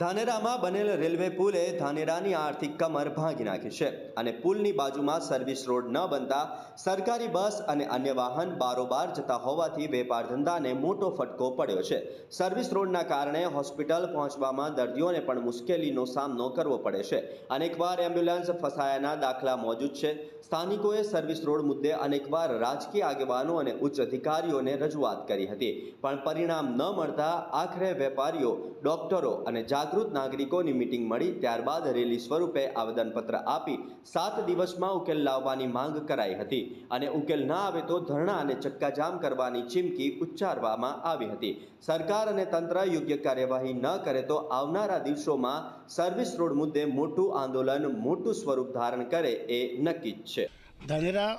ધાનેરામાં બનેલ રેલવે પુલે ધાનેરાની આર્થિક કમર ભાંગી નાખી છે અને પુલની બાજુમાં સર્વિસ રોડ ન બનતા સરકારી બસ અને અન્ય વાહન બારોબાર જતા હોવાથી વેપાર ધંધાને મોટો ફટકો પડ્યો છે. સર્વિસ રોડના કારણે હોસ્પિટલ પહોંચવામાં દર્દીઓને પણ મુશ્કેલીનો સામનો કરવો પડે છે. અનેકવાર એમ્બ્યુલન્સ ફસાયાના દાખલા મોજૂદ છે. સ્થાનિકોએ સર્વિસ રોડ મુદ્દે અનેકવાર રાજકીય આગેવાનો અને ઉચ્ચ અધિકારીઓને રજૂઆત કરી હતી. પણ પરિણામ ન મળતા આખરે વેપારીઓ, ડોક્ટરો અને જાગૃત નાગરિકોની મિટિંગ મળી, ત્યારબાદ રેલી સ્વરૂપે આવેદનપત્ર આપી સાત દિવસમાં ઉકેલ લાવવાની માંગ કરાઈ હતી અને ઉકેલ ના આવે તો ધરણા અને ચક્કાજામ કરવાની ચીમકી ઉચ્ચારવામાં આવી હતી. સરકાર અને તંત્ર યોગ્ય કાર્યવાહી ન કરે તો આવનારા દિવસોમાં સર્વિસ રોડ મુદ્દે મોટું આંદોલન, મોટું સ્વરૂપ ધારણ કરે એ નક્કી જ છે. ધાનેરા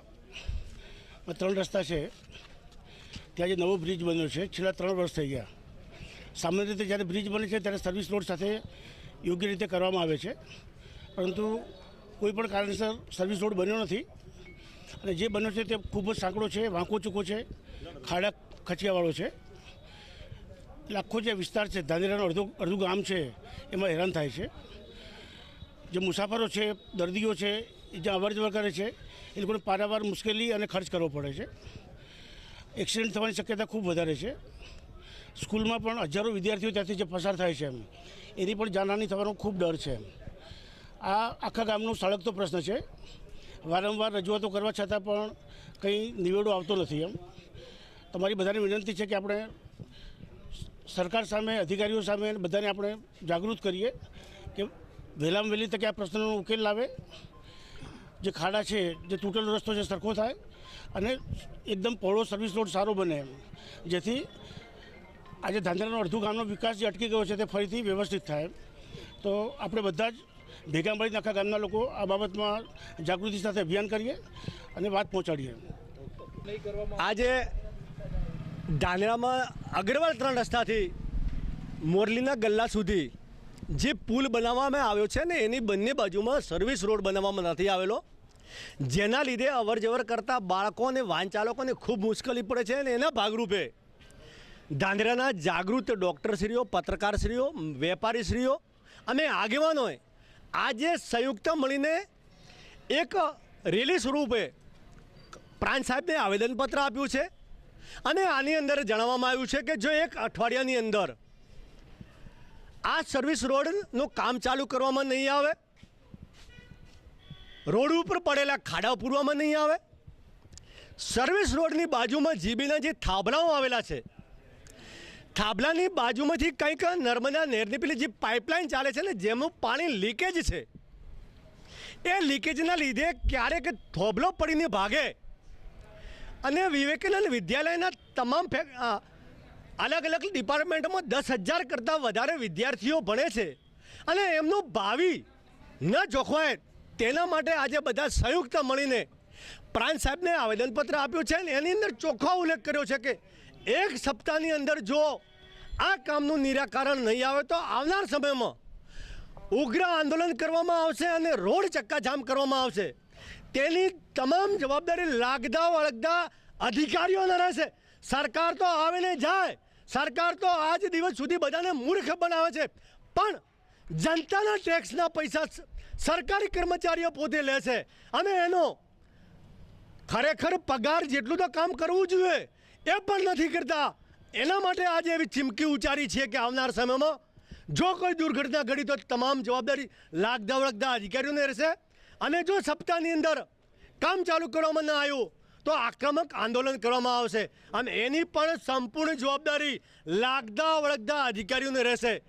ત્રણ રસ્તા છે. ત્યાં જે નવો બ્રિજ બન્યો છે, છેલ્લા ત્રણ વર્ષ થઈ ગયા. સામાન્ય રીતે જ્યારે બ્રિજ બને છે ત્યારે સર્વિસ રોડ સાથે યોગ્ય રીતે કરવામાં આવે છે. પરંતુ કોઈપણ કારણસર સર્વિસ રોડ બન્યો નથી. અને જે બન્યો છે તે ખૂબ જ સાંકડો છે, વાંકો ચૂકો છે, ખાડા ખચિયાવાળો છે. લાખો જે વિસ્તાર છે, ધાનેરાનો અડધો, અડધું ગામ છે, એમાં હેરાન થાય છે. જે મુસાફરો છે, દર્દીઓ છે જે અવર જવર કરે છે, એ લોકોને પારાવાર મુશ્કેલી અને ખર્ચ કરવો પડે છે. એક્સિડન્ટ થવાની શક્યતા ખૂબ વધારે છે. સ્કૂલમાં પણ હજારો વિદ્યાર્થીઓ ત્યાંથી જે પસાર થાય છે એમ. એની પણ જાનહાની થવાનો ખૂબ ડર છે આ આખા ગામનો સળગતો પ્રશ્ન છે. વારંવાર રજૂઆતો કરવા છતાં પણ કંઈ નિવેડો આવતો નથી એમ. તમારી બધાને વિનંતી છે કે આપણે સરકાર સામે, અધિકારીઓ સામે બધાને આપણે જાગૃત કરીએ કે વહેલામાં વહેલી તકે આ પ્રશ્નનો ઉકેલ લાવે. જે ખાડા છે, જે તૂટેલો રસ્તો છે, સરખો થાય અને એકદમ પહોળો સર્વિસ રોડ સારો બને એમ. જેથી આજે ધાંધ્રાનો અડધું ગામનો વિકાસ જે અટકી ગયો છે તે ફરીથી વ્યવસ્થિત થાય. તો આપણે બધા જ ભેગા મળીને આખા ગામના લોકો આ બાબતમાં જાગૃતિ સાથે અભિયાન કરીએ અને વાત પહોંચાડીએ. આજે ધાંધ્રામાં અગ્રવાલ ત્રણ રસ્તાથી મોરલીના ગલ્લા સુધી જે પુલ બનાવવામાં આવ્યો છે ને એની બંને બાજુમાં સર્વિસ રોડ બનાવવામાં નથી આવેલો, જેના લીધે અવર જવર કરતા બાળકો અને વાહન ચાલકોને ખૂબ મુશ્કેલી પડે છે અને એના ભાગરૂપે ધાંધ્રાના જાગૃત ડૉક્ટરશ્રીઓ, પત્રકારશ્રીઓ, વેપારીશ્રીઓ અને આગેવાનોએ આજે સંયુક્ત મળીને એક રેલી સ્વરૂપે પ્રાંત સાહેબને આવેદનપત્ર આપ્યું છે. અને આની અંદર જણાવવામાં આવ્યું છે કે જો એક અઠવાડિયાની અંદર આ સર્વિસ રોડનું કામ ચાલુ કરવામાં નહીં આવે, રોડ ઉપર પડેલા ખાડા પૂરવામાં નહીં આવે સર્વિસ રોડની બાજુમાં જીબીના જે થાંભલાઓ આવેલા છે થાંભલાની બાજુમાંથી કંઈક નર્મદા નહેરની પેલી જે પાઇપલાઇન ચાલે છે ને જેનું પાણી લીકેજ છે. એ લીકેજના લીધે ક્યારેક થોભલો પડીને ભાગે. અને વિવેકાનંદ વિદ્યાલયના તમામ અલગ અલગ ડિપાર્ટમેન્ટમાં દસ હજાર કરતાં વધારે વિદ્યાર્થીઓ ભણે છે. અને એમનું ભાવિ ન જોખવાય તેના માટે આજે બધા સંયુક્ત મળીને પ્રાંત સાહેબને આવેદનપત્ર આપ્યું છે અને એની અંદર ચોખ્ખો ઉલ્લેખ કર્યો છે કે એક સપ્તાહની અંદર જો આ કામનું નિરાકરણ નહીં આવે તો આવનાર સમયમાં ઉગ્ર આંદોલન કરવામાં આવશે અને રોડ ચક્કાજામ કરવામાં આવશે. તેની તમામ જવાબદારી લાગતા વળગતા અધિકારીઓને રહેશે. સરકાર તો આવે ને જાય. સરકાર તો આજ દિવસ સુધી બધાને મૂર્ખ બનાવે છે. પણ જનતાના ટેક્સના પૈસા સરકારી કર્મચારીઓ પોતે લે છે. અને એનો ખરેખર પગાર જેટલું તો કામ કરવું જોઈએ. એ પણ નથી કરતા. એના માટે આજે એવી ચીમકી ઉચ્ચારી છે કે આવનાર સમયમાં જો કોઈ દુર્ઘટના ઘડી તો તમામ જવાબદારી લાગદા વળગદા અધિકારીઓને રહેશે. અને જો સપ્તાહની અંદર કામ ચાલુ કરવામાં ન આવ્યું તો આક્રમક આંદોલન કરવામાં આવશે. અને એની પણ સંપૂર્ણ જવાબદારી લાગદા વળગદા અધિકારીઓને રહેશે.